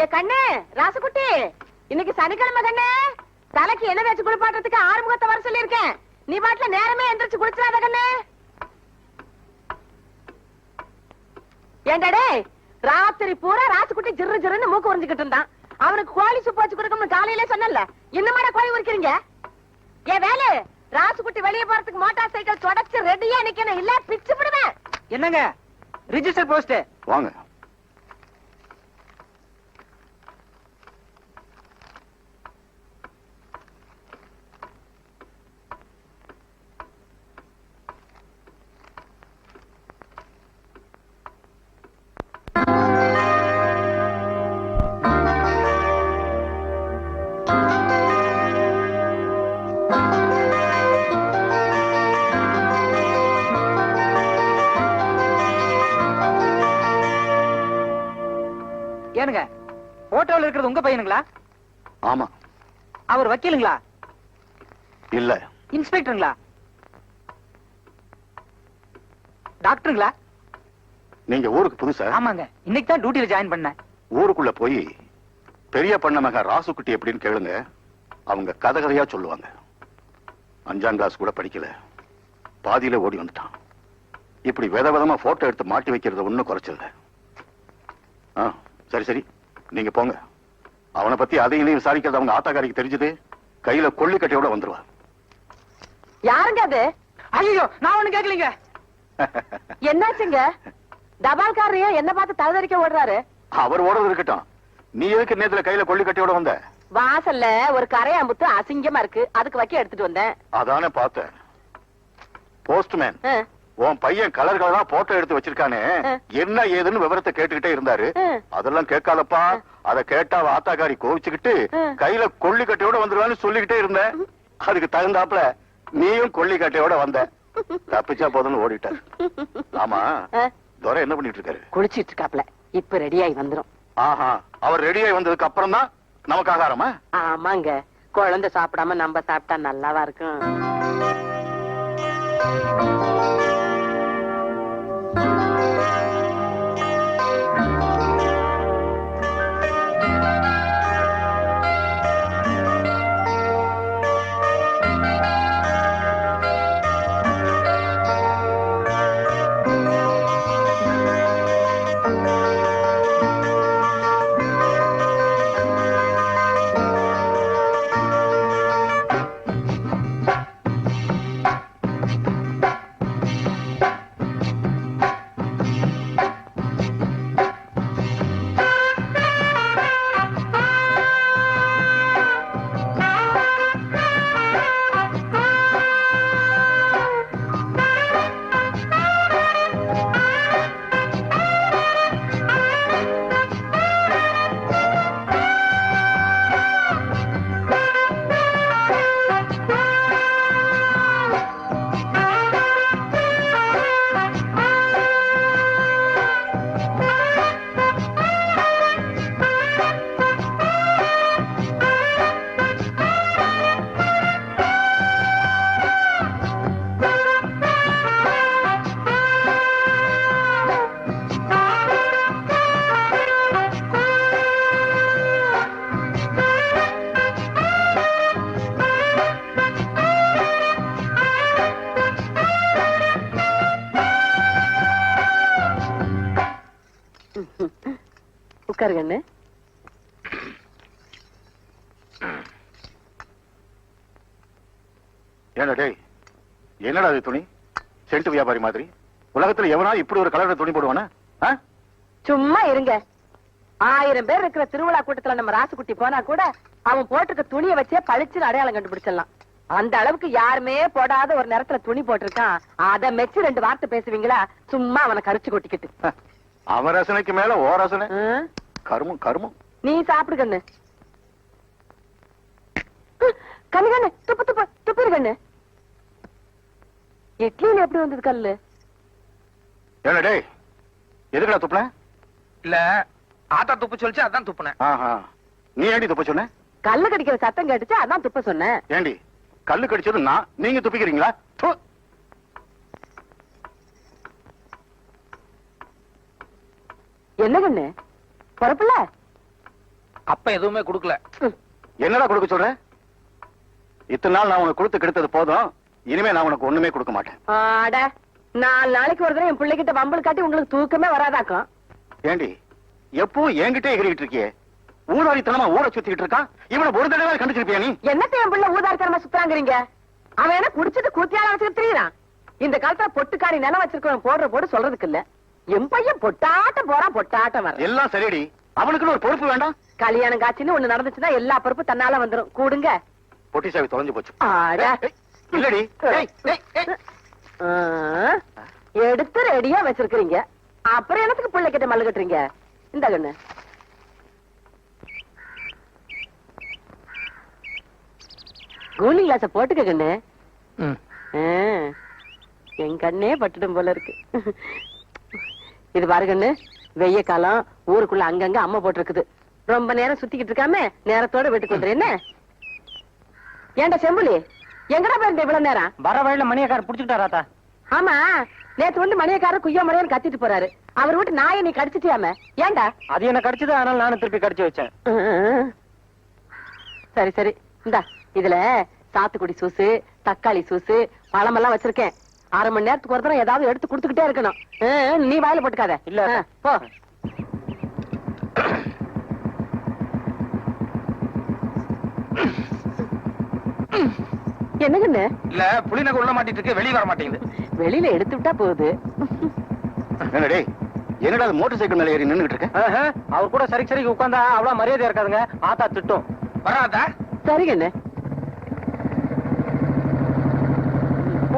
ஏ கண்ணு ராசுகுட்டி இன்னைக்கு சனிக்கிழமை கண்ணு. தலைக்கு என்ன வச்சு குளிப்பாட்டுறதுக்கு ஆறுமுகத்தை வர சொல்லியிருக்கேன். நீ பாட்டுல நேரமே எந்திரிச்சு குளிச்சிடாத கண்ணு. ஏண்டாடே ராத்திரி பூரா ராசுகுட்டி ஜிரு ஜிருன்னு மூக்கு உறிஞ்சுக்கிட்டு இருந்தான். அவனுக்கு கோழி சூப்பு வச்சு கொடுக்கணும்னு காலையில சொன்னல இன்னுமாடா கோழி உரிக்கிறீங்க? ஏ வேலு ராசுகுட்டி வெளியே போறதுக்கு மோட்டார் சைக்கிள் தொடச்சு ரெடியா நிக்கணும். இல்ல பிச்சு விடுவேன் என்னங்க? ரிஜிஸ்டர் போஸ்ட் வாங்க. இருக்கிறது உங்க பையனுங்களா? ஆமா. அவர் வக்கீலுங்களா? இல்ல. இன்ஸ்பெக்டருங்களா? டாக்டருங்களா? நீங்க ஊருக்கு புதுசா? ஆமாங்க. இன்னைக்கு தான் டியூட்டில ஜாயின் பண்ணேன். ஊருக்குள்ள போய் பெரிய பண்ண மக ராசுக்குட்டி எப்படின்னு கேளுங்க. அவங்க கதை கதையா சொல்லுவாங்க. அஞ்சாம் கிளாஸ் கூட படிக்கல. பாதியில ஓடி வந்துட்டான். இப்படி வித விதமா போட்டோ எடுத்து மாட்டி வைக்கிறது ஒண்ணும் குறைச்சல ஆ சரி சரி. நீங்க போங்க. அவனை பத்தி அதையும் இதையும் விசாரிக்கிறது அவங்க ஆத்தாக்காரிக்கு தெரிஞ்சது. கையில கொள்ளி கட்டையோட வந்துருவா. யாருங்க அது? ஐயோ நான் ஒண்ணு கேட்கலீங்க என்னாச்சுங்க? தபால்காரரையும் என்ன பார்த்து தகுதறிக்க ஓடுறாரு? அவர் ஓடுறது இருக்கட்டும். நீ எதுக்கு நேத்துல கையில கொள்ளி கட்டையோட வந்த? வாசல்ல ஒரு கரையாம்புத்து அசிங்கமா இருக்கு. அதுக்கு வைக்க எடுத்துட்டு வந்தேன். அதானே பார்த்தேன். போஸ்ட்மேன் உன் பையன் கலர் கலரா போட்டோ எடுத்து வச்சிருக்கானே. என்ன ஏதுன்னு விவரத்தை கேட்டுக்கிட்டே இருந்தாரு. அதெல்லாம் கேட்காதப்பா. அத கேட்டா அவ ஆத்தாக்காரி கோவிச்சுக்கிட்டு. கையில கொள்ளி கட்டையோட வந்துருவான்னு சொல்லிக்கிட்டே இருந்தேன் அதுக்கு தகுந்தாப்புல நீயும் கொள்ளி கட்டையோட வந்த. தப்பிச்சா போதும்னு ஓடிட்டார் ஆமா. துரை என்ன பண்ணிட்டு இருக்காரு? குளிச்சிட்டு இருக்காப்ல இப்ப ரெடியாகி வந்துரும். ஆஹா. அவர் ரெடியாகி வந்ததுக்கு அப்புறம் தான் நமக்கு ஆகாரமா? ஆமாங்க. குழந்தை சாப்பிடாம நம்ம சாப்பிட்டா நல்லாவா இருக்கும்? உட்காருங்கண்ணு ஏன்டா டேய் என்னடா அது துணி? சென்ட் வியாபாரி மாதிரி. உலகத்துல எவனா இப்படி ஒரு கலர்ல துணி போடுவானா? சும்மா இருங்க. ஆயிரம் பேர் இருக்கிற திருவிழா கூட்டத்துல நம்ம ராசுகுட்டி போனா கூட அவன் போட்டிருக்க துணியை வச்சே பளிச்சுன்னு அடையாளம் கண்டுபிடிச்சிடலாம். அந்த அளவுக்கு யாருமே போடாத ஒரு நேரத்துல துணி போட்டிருக்கான். அத மெச்சு ரெண்டு வார்த்தை பேசுவீங்களா? சும்மா அவனை கரிச்சு கொட்டிக்கிட்டு. அவன் ரசனைக்கு மேல ஓ ரசனை? கருமம் கருமம் நீ சாப்பிடு கண்ணு. கண்ணு கண்ணு துப்பு துப்பு துப்பிரு கண்ணு. இட்லியில எப்படி வந்தது கல்லு? ஏன்டா டேய் எதுக்குடா துப்புன? இல்ல ஆத்தா துப்பு சொல்லிச்சு அதான் துப்புனேன் ஆஹா நீ ஏண்டி துப்ப சொன்ன? கல்லு கடிக்கிற சத்தம் கேட்டுச்சு அதான் துப்ப சொன்னேன் ஏண்டி கல்லு கடிச்சது நான் நீங்க துப்பிக்கிறீங்களா? ப்பு. என்ன கண்ணு? பொறப்புல? அப்ப எதுவுமே கொடுக்கல. என்னடா கொடுக்க சொல்ற? இத்தனை நாள் நான் உனக்கு கொடுத்து கெடுத்தது போதும். இனிமே நான் உனக்கு ஒண்ணுமே கொடுக்க மாட்டேன். ஆட நாலு நாளைக்கு ஒரு தடவை என் பிள்ளைகிட்ட வம்பல் காட்டி உங்களுக்கு தூக்கமே வராதாக்கும். ஏண்டி எப்பவும் என்கிட்டே எகிரிட்டு இருக்கியே? ஊதாரித்தனமா ஊரை சுத்திட்டு இருக்கான்? இவனை ஒரு தடவை கண்டுச்சிருப்பியா நீ? என்னத்த என் பிள்ளை ஊதாரித்தனமா சுத்துறாங்கிறீங்க? அவன் என்ன குடிச்சிட்டு கூத்தியால வச்சுட்டு திரியறான்? இந்த காலத்துல பொட்டுக்காரி நிலம் வச்சிருக்கவன் போடுற போடு சொல்றதுக்கு இல்ல. என் பையன் பொட்டாட்டம் போறான் பொட்டாட்டம் வர எல்லாம் சரிடி. அவனுக்குன்னு ஒரு பொறுப்பு வேண்டாம். கல்யாணம் காட்சின்னு ஒண்ணு நடந்துச்சுன்னா எல்லா பொறுப்பு தன்னால வந்துரும். கூடுங்க. பொட்டி சாவி தொலைஞ்சு போச்சு. இல்லடி. எடுத்து ரெடியா வச்சிருக்கீங்க அப்புறம் என்னத்துக்கு பிள்ளை கிட்ட மல்லுகட்டுறீங்க இந்த கண்ணு. கூலிங் கிளாஸ போட்டுக்க கண்ணு. என் கண்ணே பட்டுடும் போல இருக்கு. இது பாரு கண்ணு வெய்ய காலம் ஊருக்குள்ள அங்கங்க அம்மா போட்டிருக்குது. ரொம்ப நேரம் சுத்திக்கிட்டு இருக்காம நேரத்தோட வீட்டுக்கு வந்துரு என்ன? ஏன்டா செம்புலி? எங்கடா போயிருந்த இவ்வளவு நேரம்? வர வழியில மணியக்காரர் புடிச்சுக்கிட்டாராத்தா ஆமா நேத்து வந்து மணியக்காரர் குய்யோ மணியன்னு கத்திட்டு போறாரு. அவர் வீட்டு நாயை நீ கடிச்சிட்டியாம? ஏன்டா? அது என்ன கடிச்சது அதனால நானும் திருப்பி கடிச்சு வச்சேன். சரி சரி. இந்தா இதுல சாத்துக்குடி சூசு தக்காளி சூசு பழமெல்லாம் வச்சிருக்கேன். அரை மணி நேரத்துக்கு ஒரு ஏதாவது எடுத்து கொடுத்துக்கிட்டே இருக்கணும். நீ வாயில போட்டுக்காத. இல்ல. போ. என்னங்கண்ணு இல்ல புளிநகை உள்ள மாட்டிட்டு இருக்கு வெளிய வர மாட்டேங்குது. வெளியில எடுத்து விட்டா போகுது. என்னடா டேய் என்னடா மோட்டார் சைக்கிள் மேல ஏறி நின்னுகிட்டு இருக்க? அவர் கூட சரி சரிக்கு உட்காந்தா அவ்வளவு மரியாதை இருக்காதுங்க. ஆத்தா திட்டும். வராதா சரிங்கண்ணு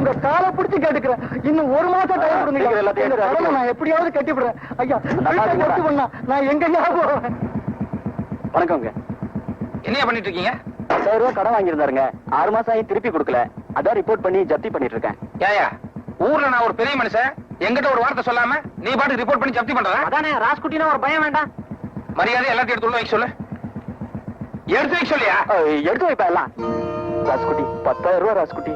உங்க காலை பிடிச்சு கேட்டுக்கிறேன். இன்னும் ஒரு மாசம் டைம் கொடுங்க. எல்லாத்தையும் கடனை. நான் எப்படியாவது கட்டி விடுறேன் ஐயா. கட்டி பண்ணா நான் எங்க ஞாபகம் வணக்கம்ங்க என்னையா பண்ணிட்டு இருக்கீங்க பத்தாயிரம் ரூபாய் கடன் வாங்கியிருந்தாருங்க. ஆறு மாசம் ஆகி திருப்பி கொடுக்கல. அதான் ரிப்போர்ட் பண்ணி ஜப்தி பண்ணிட்டு இருக்கேன் ஏயா ஊர்ல நான் ஒரு பெரிய மனுஷன். என்கிட்ட ஒரு வார்த்தை சொல்லாம நீ பாட்டு ரிப்போர்ட் பண்ணி ஜப்தி பண்றதா? அதானே ராஸ்குட்டினா ஒரு பயம் வேண்டாம். மரியாதை எல்லாத்தையும் எடுத்து உள்ள வைக்க சொல்லு. எடுத்து வைக்க சொல்லியா? எடுத்து வைப்பா எல்லாம். ராஸ்குட்டி பத்தாயிரம் ரூபாய் ராஸ்குட்டி.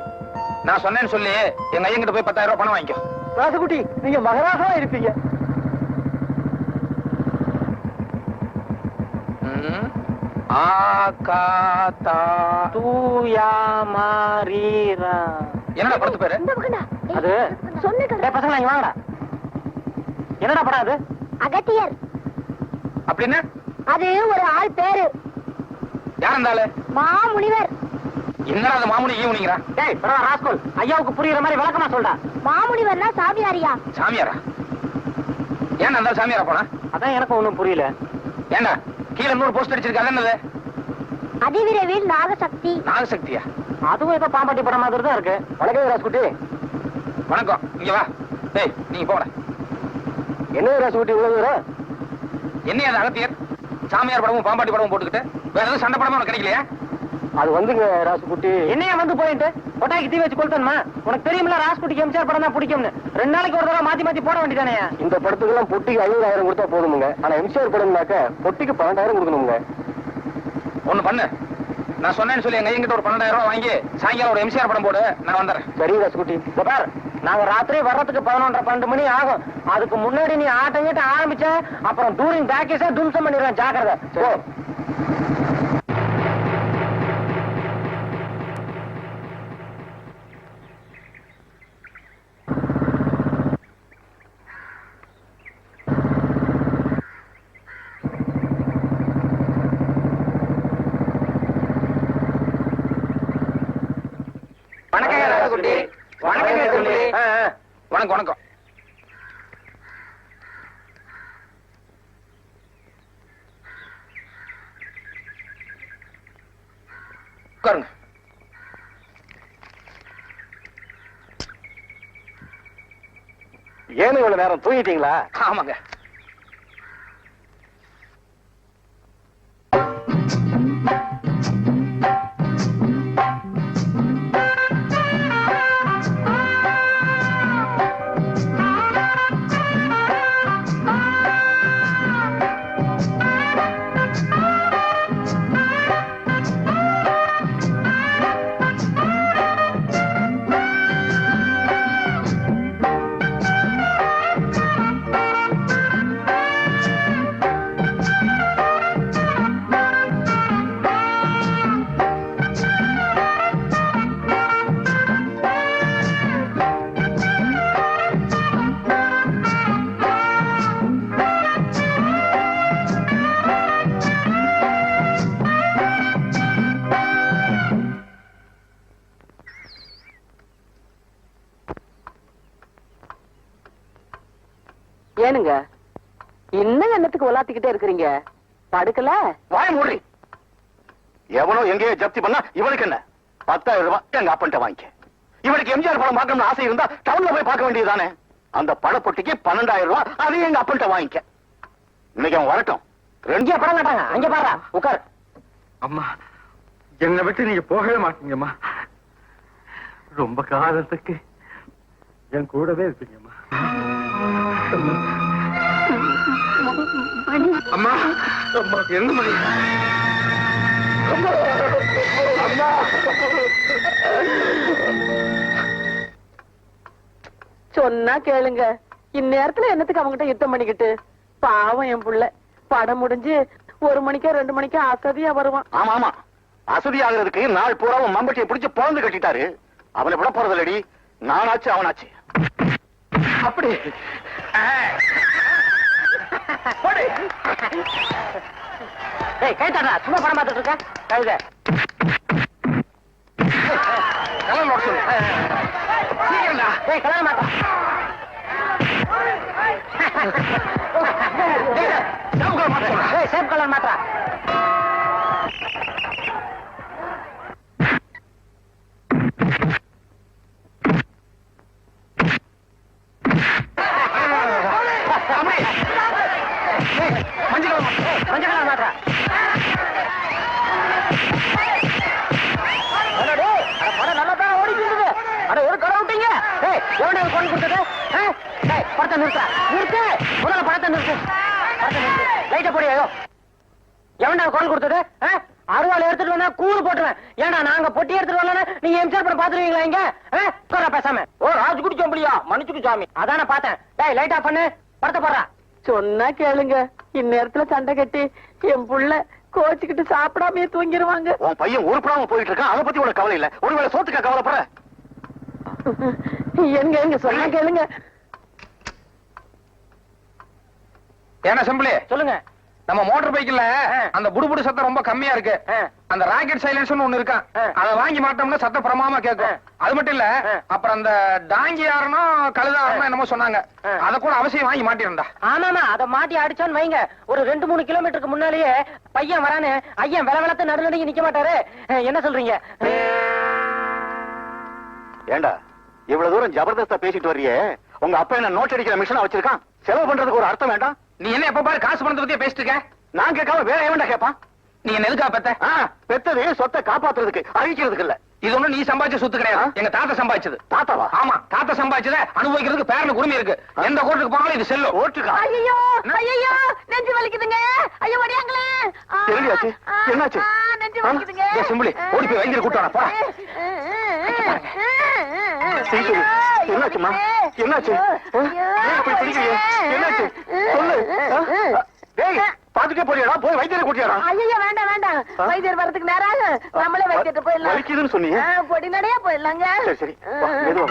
நான் சொன்னேன்னு சொல்லி எங்க ஐயங்கிட்ட போய் பத்தாயிரம் ரூபாய் பணம் வாங்கிக்கோ. ராசுகுட்டி நீங்க மகராசா இருப்பீங்க. ஆ கா தா தூயா மாரீரா என்னடா படத்து பேரு? அது? டேய் பசங்களா இங்க வாங்கடா. என்னடா படம் அது? அகத்தியர். அப்படின்னு அது ஒரு ஆள் பேரு. யார் ஆளு? மாமுனிவர். என்னடா அது மாமுனி ஈவுனிங்கிறா டேய் பரவா ராஸ்கோல் ஐயாவுக்கு புரியுற மாதிரி விளக்கமா சொல்டா மாமுனிவர்னா சாமியாரியா? சாமியாரா? ஏன் அந்த சாமியாரா போனா? அதான் எனக்கு ஒண்ணும் புரியல. ஏண்டா கீழே நூறு போஸ்ட் அடிச்சிருக்க அது என்னது? அதிவிரைவில் நாகசக்தி. நாகசக்தியா? அதுவும் ஏதோ பாம்பாட்டி படம் மாதிரி தான் இருக்கு. வணக்கம் ராஸ்குட்டி வணக்கம் இங்க வா. டேய் நீங்க போட. என்ன ராஸ்குட்டி இவ்வளவு தூரம்? என்ன அது அகத்தியர்? சாமியார் படமும் பாம்பாட்டி படமும் போட்டுக்கிட்டு வேற எதுவும் சண்டை படமும் கிடைக்கலையா? அது வந்துங்க ராசுகுட்டி என்னையா வந்து போயிட்டு? கொட்டாய்க்கு தீ வச்சு கொளுத்தணுமா? உனக்கு தெரியுமில்ல ராசுகுட்டிக்கு எம்ஜிஆர் படம் தான் பிடிக்கும்னு. ரெண்டு நாளைக்கு ஒரு தடவை மாத்தி மாத்தி போட வேண்டியதானே? இந்த படத்துக்கெல்லாம் பொட்டிக்கு ஐநூறாயிரம் கொடுத்தா போதுமுங்க. ஆனா எம்சிஆர் படம்னாக்க பொட்டிக்கு பன்னெண்டாயிரம் கொடுக்கணுங்க. ஒண்ணு பண்ணு. நான் சொன்னேன்னு சொல்லி எங்க ஐயங்கிட்ட ஒரு பன்னெண்டாயிரம் ரூபாய் வாங்கி சாயங்காலம் ஒரு எம்சிஆர் படம் போடு நான் வந்துடுறேன் சரி ராசுகுட்டி பார் நாங்க ராத்திரி வர்றதுக்கு பதினொன்றரை பன்னெண்டு மணி ஆகும். அதுக்கு முன்னாடி நீ ஆட்டம் கிட்ட ஆரம்பிச்ச அப்புறம் டூரிங் பேக்கேஜா தும்சம் பண்ணிடுவேன் ஜாக்கிரதை. வணக்கம் ராஜகுட்டி. வணக்கம் ஆ. வணக்கம் வணக்கம். உட்காருங்க. ஏன்னு இவ்வளவு நேரம் தூங்கிட்டீங்களா? ஆமாங்க. ஏனுங்க? இன்னும் என்னத்துக்கு உலாத்திக்கிட்டே இருக்கிறீங்க? படுக்கல? வாய மூடி. எவனோ எங்கேயோ ஜப்தி பண்ணா இவனுக்கு என்ன? பத்தாயிரம் ரூபாய் எங்க அப்பன்ட்ட வாங்கிக்க. இவனுக்கு எம்ஜிஆர் படம் பார்க்கணும்னு ஆசை இருந்தா டவுன்ல போய் பார்க்க வேண்டியதுதானே? அந்த படப்பொட்டிக்கு பன்னெண்டாயிரம் ரூபாய் அதையும் எங்க அப்பன்ட்ட வாங்கிக்க. இன்னைக்கு அவன் வரட்டும். ரெண்டு படம் மாட்டாங்க அங்கே பாடுறா உட்கார். அம்மா என்னை விட்டு நீங்க போகவே மாட்டீங்கம்மா. ரொம்ப காலத்துக்கு என் கூடவே இருப்பீங்கம்மா அம்மா அம்மா என்ன மணி சொன்னா கேளுங்க. இந்நேரத்துல என்னத்துக்கு அவங்கிட்ட யுத்தம் பண்ணிக்கிட்டு? பாவம் என் புள்ள. படம் முடிஞ்சு ஒரு மணிக்கோ ரெண்டு மணிக்கோ அசதியா வருவான். ஆமா ஆமா. அசதி ஆகுறதுக்கு நாள் பூரா அவன் மம்பட்டியை பிடிச்சு பிறந்து கட்டிட்டாரு. அவனை விட போறதில்லடி. நானாச்சு அவனாச்சு. அப்படி. ஏய் கைத்தாடா சும்மா படம் பார்த்துட்டு இருக்க? கழுத. கலர் நோட் சொல்லு. சீக்கிரம்டா. ஏய் மாட்டா கலர் ஏய் சேப் கலர் மாட்டா படத்தை நிறுத்த. நிறுத்து. முதல்ல படத்தை நிறுத்து. லைட்டை போடி ஐயோ எவன்டா கோல் கொடுத்தது? அருவாள் எடுத்துட்டு வந்தா கூறு போட்டுருவேன். ஏன்டா நாங்க பொட்டி எடுத்துட்டு வரலன்னா நீங்க எம்ஜிஆர் படம் பாத்துருவீங்களா இங்க? உட்கார்றா பேசாம. ஓ ராஜ்குடி சொம்பளியா மன்னிச்சுக்கு சாமி. அதானே பார்த்தேன். டேய் லைட் ஆஃப் பண்ணு. படத்தை போடுறா. சொன்னா கேளுங்க. இந்நேரத்துல சண்டை கட்டி என் புள்ள கோச்சுக்கிட்டு சாப்பிடாமயே தூங்கிருவாங்க. உன் பையன் உருப்படாம போயிட்டு இருக்கான். அதை பத்தி உனக்கு கவலை இல்ல. ஒருவேளை சோத்துக்கா கவலைப்படுற? எங்க எங்க சொன்னா கேளுங்க. ஏன்னா சிம்பிளி? சொல்லுங்க. நம்ம மோட்டார் பைக்ல. அந்த புடுபுடு சத்தம் ரொம்ப கம்மியா இருக்கு. அந்த ராக்கெட் சைலன்ஸ் ஒண்ணு இருக்கான். அத வாங்கி மாட்டோம்னா சத்தம் பிரமாமா கேட்கும். அது மட்டும் இல்ல. அப்புறம் அந்த டாங்கி யாருனும் கழுதாரனும் என்னமோ சொன்னாங்க. அத கூட அவசியம் வாங்கி மாட்டிருந்தா. ஆமாமா அத மாட்டி அடிச்சோன்னு வைங்க. ஒரு ரெண்டு மூணு கிலோமீட்டருக்கு முன்னாலேயே பையன் வரானு ஐயன் வில விளத்து நடு நடுங்கி நிக்க மாட்டாரு. என்ன சொல்றீங்க? ஏண்டா? இவ்வளவு தூரம் ஜபர்தஸ்தா பேசிட்டு வர்றியே உங்க அப்பா என்ன நோட் அடிக்கிற மிஷினா வச்சிருக்கான் செலவு பண்றதுக்கு ஒரு அர்த்தம் வேண்டாம் நீ என்ன எப்ப பாரு காசு பணத்தை பத்தியே பேசிட்டு இருக்க நான் கேட்காம வேற எவன்டா கேட்பான் நீ என்ன எதுக்கா பெத்த ஆ, பெத்தது சொத்தை காப்பாத்துறதுக்கு அழிக்கிறதுக்கு இல்ல இது ஒண்ணும் நீ சம்பாதிச்ச சொத்து கிடையாது எங்க தாத்தா சம்பாதிச்சது தாத்தாவா ஆமா தாத்தா சம்பாதிச்சத அனுபவிக்கிறதுக்கு பேரனுக்கு உரிமை இருக்கு எந்த கோர்ட்டுக்கு போனாலும் இது செல்லும் ஓட்டுக்கா ஐயோ ஐயோ நெஞ்சு வலிக்குதுங்க ஐயோ வடியாங்களே? ஆ, என்னாச்சு? நெஞ்சு? வலிக்குதுங்க டேய் சிம்புலி, ஓடி போய் வைத்தியரை கூட்டு வாடா, போடா. சீக்கிரம். என்னாச்சும்மா? என்னாச்சு? என்னாச்சு? சொல்லு. டேய், பாத்துட்டே போறியாடா போய் வைத்தியரை கூட்டியாடா ஐயோ வேண்டாம் வேண்டாம்? வைத்தியர் வரதுக்கு நேரம். நம்மளே வைத்தியர்ட்ட போயிடலாம் வலிக்குதுன்னு சொன்னீங்க ஆ, பொடி நடையா போயிடலாங்க சரி சரி மெதுவா.